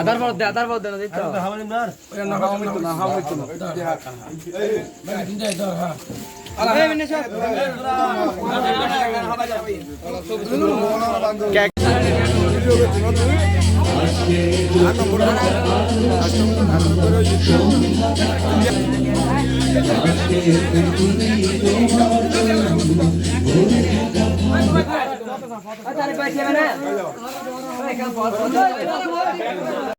আদার পর দে আদার পর দে না দিতে হবে না হাওয়া মিটু না হাওয়া মিটু না এটা দে হাত এই দিন যাই দর হ্যাঁ আজকে અત્યારે પછી